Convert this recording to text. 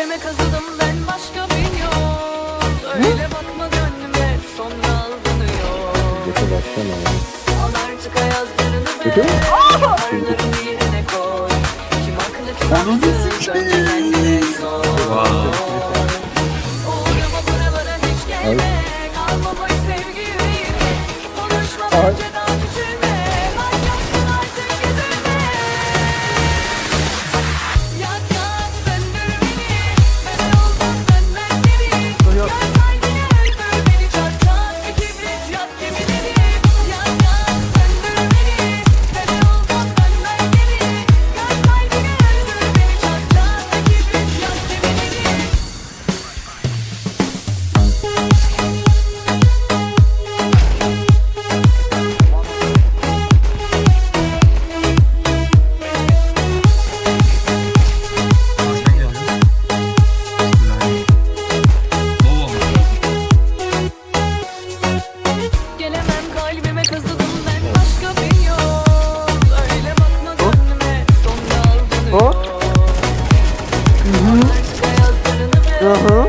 Kalbime kazıdım ben başka bir yol. Öyle bakma gönlüme sonra aldanıyor. Götü baksana ya Al artık ayazlarını Götü mü? Arılarını yerine koy. Kim haklı kim haksız önce kendine sor. Uğrama buralara hiç gelme Kalma boy sevgi yüreğine. Konuşma önceden Uh huh.